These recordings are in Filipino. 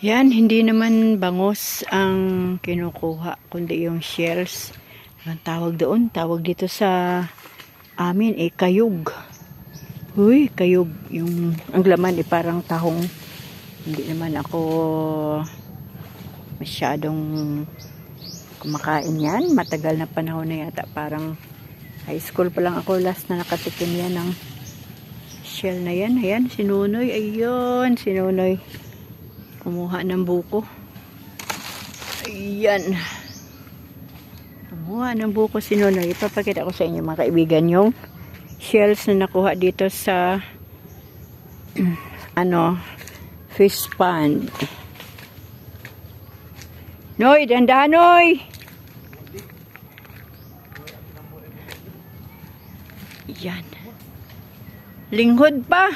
Yan, hindi naman bangos ang kinukuha, kundi yung shells. Ang tawag doon, tawag dito sa amin, eh, kayug. Uy, kayug. Yung, ang laman, eh, parang tahong. Hindi naman ako masyadong kumakain yan. Matagal na panahon na yata. Parang high school pa lang ako last na nakatikim yan ng shell na yan. Ayan, sinunoy. Ayun, sinunoy. Kumuha ng buko. Ayan. Kumuha ng buko sinunoy. Ipapakita ko sa inyo mga kaibigan yung shells na nakuha dito sa ano fish pond. Noy, dandan Noy! Yan. Linghod pa.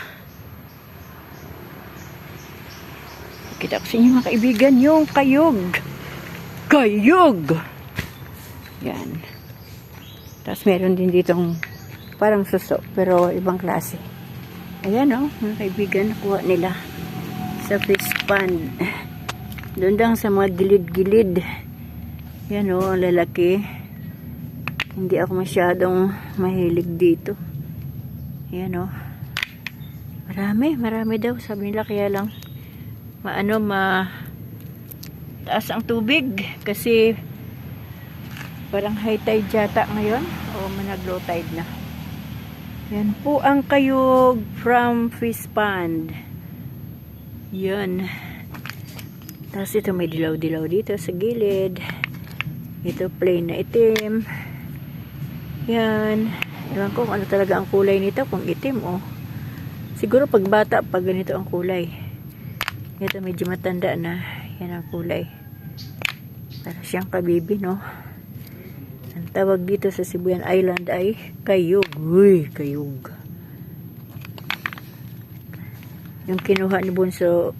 Kita ko sa inyo mga kaibigan yung kayog. Kayog! Yan. Tapos meron din ditong parang suso, pero ibang klase. Ayan o, oh, mga kaibigan, nakuha nila sa fish pond. Doon lang sa mga gilid-gilid. Yan o, oh, lalaki. Hindi ako masyadong mahilig dito. Yan o. Oh. Marami, marami daw. Sabi nila kaya lang maano ma taas ang tubig kasi parang high tide yata ngayon o manag low tide na. Yan po ang kayog from fish pond. Yan. Tapos ito may dilaw-dilaw dito sa gilid. Ito plain na itim. Yan. Ewan ko ano talaga ang kulay nito. Kung itim. Oh. Siguro pag bata, pag ganito ang kulay. Ito medyo matanda na. Yan ang kulay. Para siyang kabibi, no? Ang tawag dito sa Sibuyan Island ay kayog. Uy, kayog. Yung kinuha ni Bunso,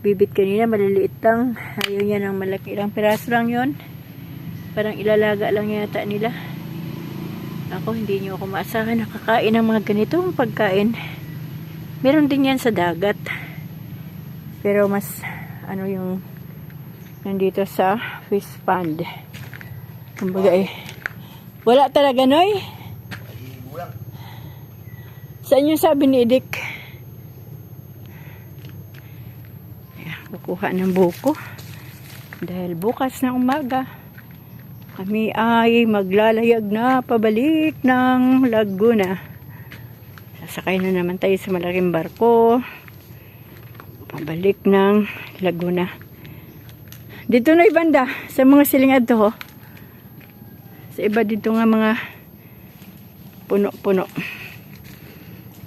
bibit kanina, maliliit lang. Ayaw niya ng malaki. Ilang piraso lang yon Parang ilalaga lang yata nila. Ako, hindi niyo ako maasahan nakakain ng mga ganitong pagkain. Meron din yan sa dagat. Pero mas, ano yung, nandito sa fish pond. Kumbaga eh, wala talaga, Noy? Saan yung sabi ni Edik? Kukuha ng buko. Dahil bukas na umaga, kami ay maglalayag na pabalik ng Laguna. Sasakay na naman tayo sa malaking barko. Pabalik ng Laguna. Dito na ibanda, sa mga silingad to, ho. Sa iba dito nga mga puno-puno.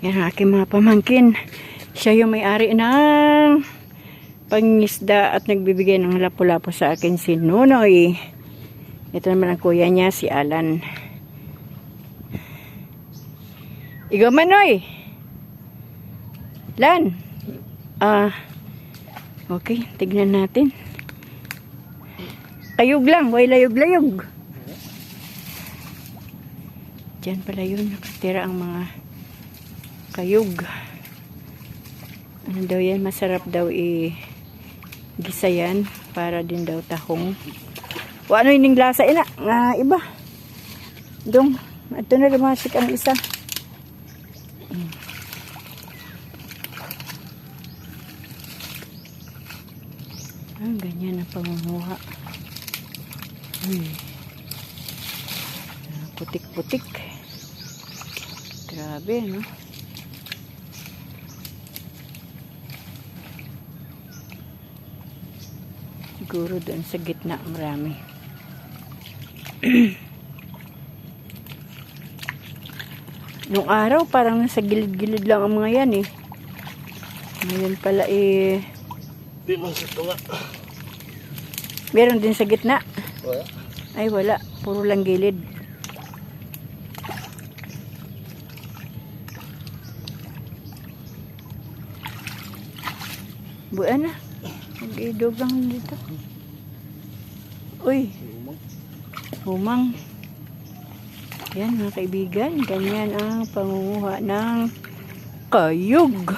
Yan ang aking mga pamangkin. Siya yung may-ari ng pangisda at nagbibigay ng lapu-lapu sa akin si Nunoy. Ito naman ang kuya niya, si Alan. Ikaw Manoy! Lan! Ah, okay, tignan natin. Kayog lang, way layog-layog. Diyan pala yun, nakatira ang mga kayog. Ano daw yan, masarap daw i gisa yan para din daw tahong. O ano yung lasa ina, nga iba. Dong, ito na lumasik ang isa. Ah, ganyan ang pangunguha. Putik-putik. Grabe, no? Siguro doon sa gitna marami. Nung araw, parang nasa gilid-gilid lang ang mga yan eh. Ngayon pala eh... Di man sa tunga. Meron din sa gitna. Wala. Ay wala, puro lang gilid. Buwan na. Mag-idog lang dito. Uy, humang. Yan mga kaibigan, ganyan ang pangunguha ng kayog.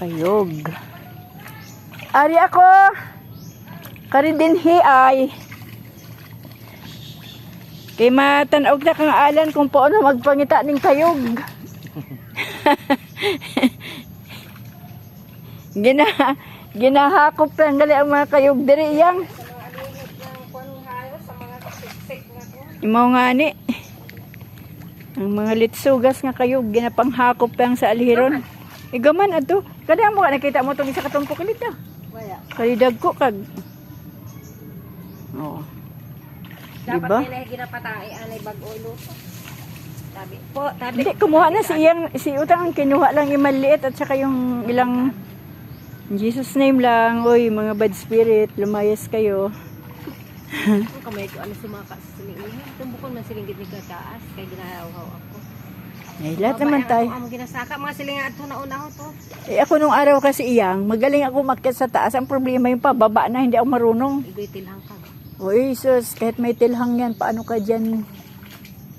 Kayog. Ari ako. Kari din hi ay. Kay matanaog na kang alan kung paano magpangita ning kayog. Gina, ginahakop lang gali ang mga kayog diri iyang. Imaw nga ni. Ang mga litsugas nga kayog ginapanghakop lang sa alihiron. Igaman ato. Kada mo ka nakita mo tong isa ka tumpok dito. Wala. Kalidag ko kag. Oh. Dapat Diba? nila ginapatay anay bag-o luto. Tabi po, tabi. Hindi, kumuha na si iyang, si Utang ang kinuha lang yung maliit at saka yung ilang in Jesus name lang. Uy, mga bad spirit, lumayas kayo. Kamay ko ano sumaka sa silingihan. Tumbukon man silingit ni kataas kay ginahaw-haw ako. Eh, lahat naman tayo. Ang ginasaka mga silingan ato na una to. Eh, ako nung araw kasi iyang, magaling ako makyat sa taas. Ang problema yung pababa na hindi ako marunong. Igoy tilhang ka. Uy, sus, kahit may tilhang yan, paano ka dyan,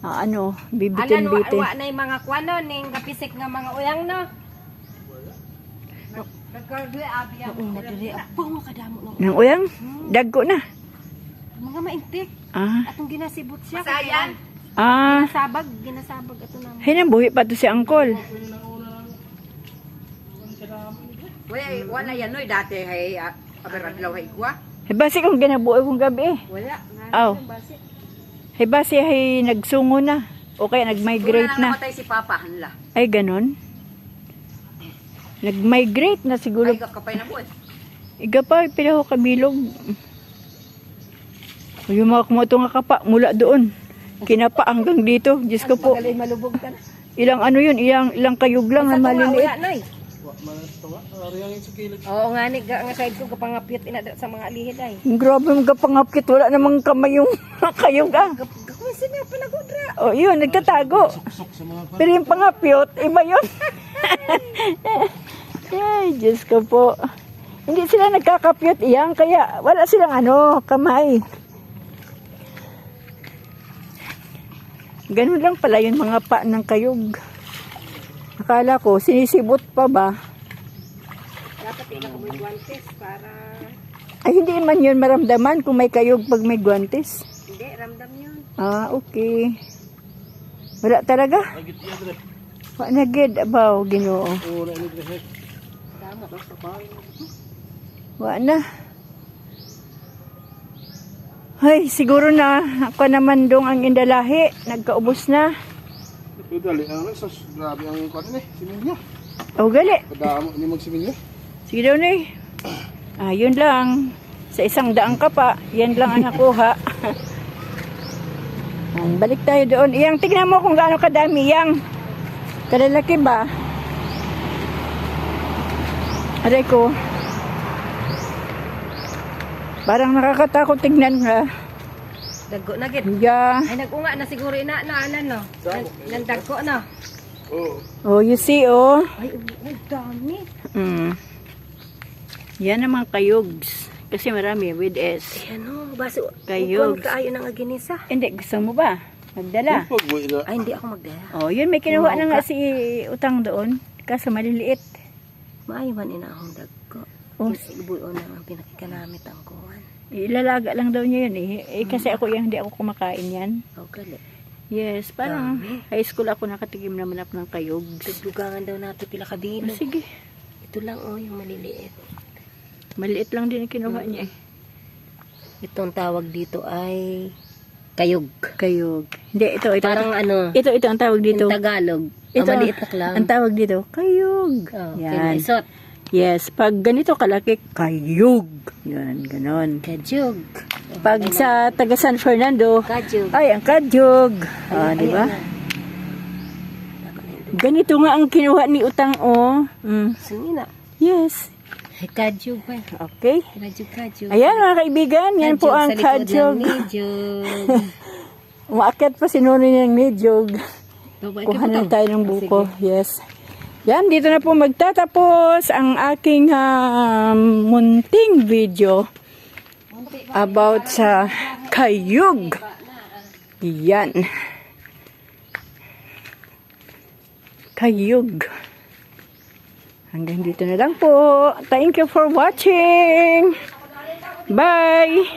ah, ano, Ala no, bibitin-bitin. wa na yung mga kwano ning kapisik nga mga uyang no. Nang uyang, dagko na. Mga maintik. Ah, Atong ginasibot siya. Masayan. ah, Ginasabag, ginasabag ato na. hinang buhi pa to si Angkol. Wala, wala yan no, dati hay aberadlaw hay kwa. Eh, basi kung ginabuhi kong gabi eh. Wala. Aw. Hey, basi ay nagsungo na. O kaya nag-migrate na. namatay si Papa, hanla. Ay, ganon. Nag-migrate na siguro. Ay, kakapay na po eh. Iga pa, pila ko kabilog. Yung mga kumato nga kapa, mula doon. Kinapa hanggang dito. Diyos ko po. Magaling malubog ka na. Ilang ano yun, ilang, ilang kayog lang na maliliit. Wala, nay. Oo nga ni, ga- nga side ko kapangapit ina sa mga alihid ay. Grabe mga kapangapkit, wala namang kamay yung kayog ah. Gakon sila panagodra. O yun, nagtatago. Pero yung pangapyot, iba yun. Ay, Diyos ko po. Hindi sila nagkakapyot iyan, kaya wala silang ano, kamay. Ganun lang pala yung mga pa ng kayog. Akala ko, sinisibot pa ba? Dapat ikaw mo guantes para Ay, hindi man yun maramdaman kung may kayog pag may guantes. hindi ramdam yun. Ah, okay. Wala talaga? Wala na gid abaw, ginoo. Oo, na rin. Tama. Wala na. Ay, siguro na ako naman dong ang indalahi. Nagkaubos na. Ito dali, ang sa grabe ang kwan ni, similya. O gali. Kadamo ni magsimilya. Sige daw na eh. Ah, yun lang. Sa isang daang ka pa, yan lang ang nakuha. Balik tayo doon. Iyang, tignan mo kung gaano kadami. Iyang, kalalaki ba? Aray ko. Parang nakakatakot tignan ha. Dagko na gid. Yeah. Ay nagunga na siguro ina na anan no. Nan dagko na. Oo. Oh, you see, oh. Ay, ay dami. Mm. Yan naman kayogs. Kasi marami with S. Ay ano, baso. Kayog. Kung kaayo nang aginisa. Hindi, gusto mo ba? Magdala. Na. Ay hindi ako magdala. Oh, yun, may kinuha na nga si Utang doon. Kaso maliliit. Maayo man ina akong dagko. Oh. Ibuo na ang pinakikanamit ang kuwan. Ilalaga lang daw niya yun eh. eh kasi ako yung hindi ako kumakain yan. O gali. Yes, parang high school ako nakatikim naman ako ng kayogs. Dugangan daw nato pila ka Oh, bilo. sige, Ito lang oh, yung maliliit. maliit lang din ang kinuha niya eh. Itong tawag dito ay kayog. Kayog. Hindi, ito, ito. Parang ano, ito, ito ang tawag dito. yung Tagalog. Ito, Ito, maliit na lang. Ang tawag dito, kayog. Oh, Yan. Kinaisot. Yes, pag ganito kalaki, kayog. Yan, ganon. Kajug. Pag sa taga San Fernando, Kajug. ay, ang kadyog. Ah, di ba? Ganito nga ang kinuha ni Utang, oh. Mm. Singina. Yes. Kajug pa. Okay. Kajug, kajug. Ayan, mga kaibigan, yan po ang kadyog. Umaakit pa si Nuni ng nidyog. Kuha na tayo ng buko. Yes. Yan, dito na po magtatapos ang aking um, munting video about sa kayug. Yan. Kayug. Hanggang dito na lang po. Thank you for watching. Bye!